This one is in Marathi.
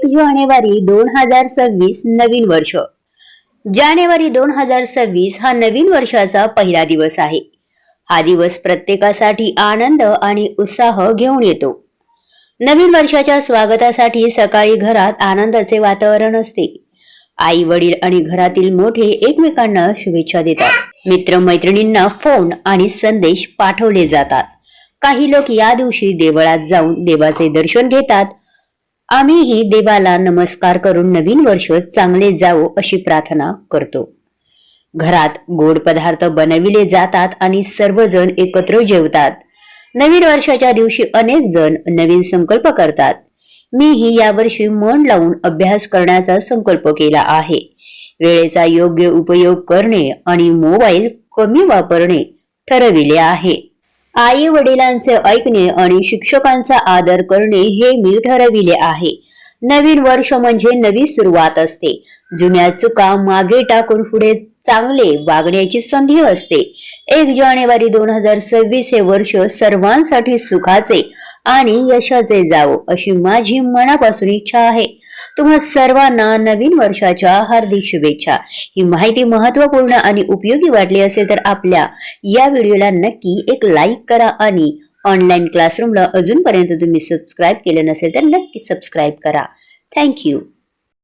एक जानेवारी दोन हजार सव्वीस नवीन वर्ष. जानेवारी दोन हजार सव्वीस हा नवीन वर्षाचा पहिला दिवस आहे. हा दिवस प्रत्येकासाठी आनंद आणि उत्साह घेऊन येतो. नवीन वर्षाच्या स्वागतासाठी सकाळी घरात आनंदाचे वातावरण असते. आई वडील आणि घरातील मोठे एकमेकांना शुभेच्छा देतात. मित्रमैत्रिणींना फोन आणि संदेश पाठवले जातात. काही लोक या दिवशी देवळात जाऊन देवाचे दर्शन घेतात आम्हीही देवाला नमस्कार करून नवीन वर्ष चांगले जावो अशी प्रार्थना करतो. घरात गोड पदार्थ बनविले जातात आणि सर्वजण एकत्र जेवतात. नवीन वर्षाच्या दिवशी अनेक जण नवीन संकल्प करतात. मीही यावर्षी मन लावून अभ्यास करण्याचा संकल्प केला आहे. वेळेचा योग्य उपयोग करणे आणि मोबाईल कमी वापरणे ठरविले आहे. आई वडिलांचे ऐकणे आणि शिक्षकांचा आदर करणे हे मी ठरविले आहे. नवीन वर्ष म्हणजे नवी सुरुवात असते. जुन्या चुका मागे टाकून पुढे चांगले वागण्याची संधी असते. एक जानेवारी दोन हजार सव्वीस हे वर्ष सर्वांसाठी सुखाचे आणि यशाचे जावो अशी माझी मनापासून इच्छा आहे. तुम्हा सर्वांना नवीन वर्षाच्या हार्दिक शुभेच्छा. ही माहिती महत्त्वपूर्ण आणि उपयोगी वाटली असेल तर आपल्या या व्हिडिओला नक्की एक लाईक करा आणि ऑनलाईन क्लासरूमला अजूनपर्यंत तुम्ही सबस्क्राईब केलं नसेल तर नक्की सबस्क्राईब करा. थँक्यू